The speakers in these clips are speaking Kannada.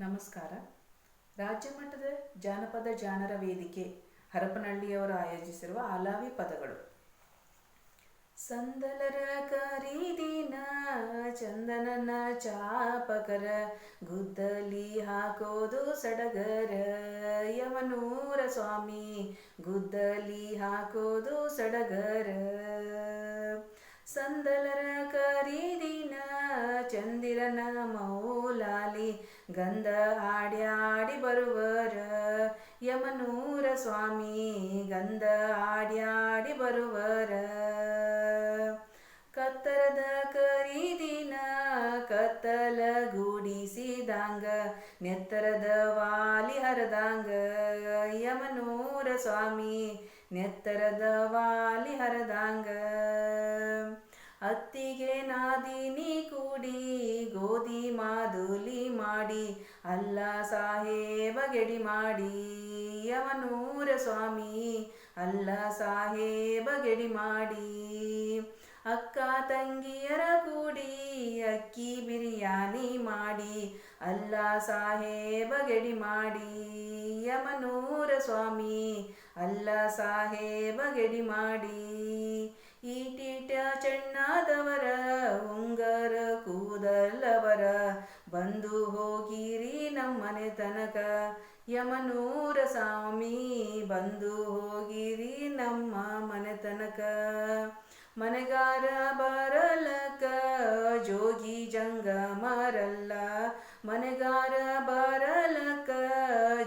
ನಮಸ್ಕಾರ. ರಾಜ್ಯ ಮಟ್ಟದ ಜಾನಪದ ಜಾಣರ ವೇದಿಕೆ ಹರಪನಹಳ್ಳಿಯವರು ಆಯೋಜಿಸಿರುವ ಆಲಾವಿ ಪದಗಳು. ಸಂದಲರ ಕರೀದಿನ ಚಂದನನ ಚಾಪಕರ ಗುದ್ದಲಿ ಹಾಕೋದು ಸಡಗರ ಯಮನೂರ ಸ್ವಾಮಿ ಗುದ್ದಲಿ ಹಾಕೋದು ಸಡಗರ. ಸಂದಲರ ಕರೀದಿನ ಚಂದಿರನ ಮೌಲಾಲಿ ಗಂಧ ಆಡ್ಯಾಡಿ ಬರುವರ ಯಮನೂರ ಸ್ವಾಮಿ, ಗಂಧ ಆಡ್ಯಾಡಿ ಬರುವರ. ಕತ್ತರದ ಕರಿದಿನ ಕತ್ತಲ ಗುಡಿಸಿದಾಂಗ, ನೆತ್ತರದ ವಾಲಿ ಹರದಾಂಗ, ಯಮನೂರ ಸ್ವಾಮಿ, ನೆತ್ತರದ ವಾಲಿ ಹರದಾಂಗ. ಅತ್ತಿಗೆ ನಾದಿನಿ ಕೂಡಿ ಗೋಧಿ ಮಾದುಲಿ ಮಾಡಿ, ಅಲ್ಲ ಸಾಹೇಬ ಗೆಡಿ ಮಾಡಿ. ಯವನೂರ ಸ್ವಾಮಿ, ಅಲ್ಲ ಸಾಹೇಬ ಗೆಡಿ ಮಾಡಿ. ಅಕ್ಕ ತಂಗಿಯರ ಕೂಡಿ, ಅಕ್ಕಿ ಬಿರಿಯಾನಿ ಮಾಡಿ, ಅಲ್ಲ ಸಾಹೇಬ ಗೆಡಿ ಮಾಡಿ. ಯಮನೂರ ಸ್ವಾಮಿ, ಅಲ್ಲ ಸಾಹೇಬ ಗೆಡಿ ಮಾಡಿ. ಈಟೀಟ ಬಂದು ಹೋಗಿರಿ ನಮ್ಮನೆ ತನಕ. ಯಮನೂರ ಸ್ವಾಮಿ, ಬಂದು ಹೋಗಿರಿ ನಮ್ಮ ಮನೆ ತನಕ. ಮನೆಗಾರ ಬರಲಕ ಜೋಗಿ ಜಂಗ ಮಾರಲ್ಲ. ಮನೆಗಾರ ಬರಲಕ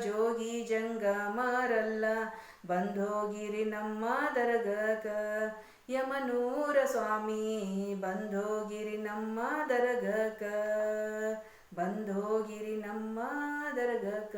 ಜೋಗಿ ಜಂಗ ಮಾರಲ್ಲ. ಬಂದೋಗಿರಿ ನಮ್ಮ ದರಗಕ ಯಮನೂರ ಸ್ವಾಮಿ, ಬಂದೋಗಿರಿ ನಮ್ಮ ದರಗಕ ಬಂದೋಗಿರಿ ನಮ್ಮ ದರಗಕ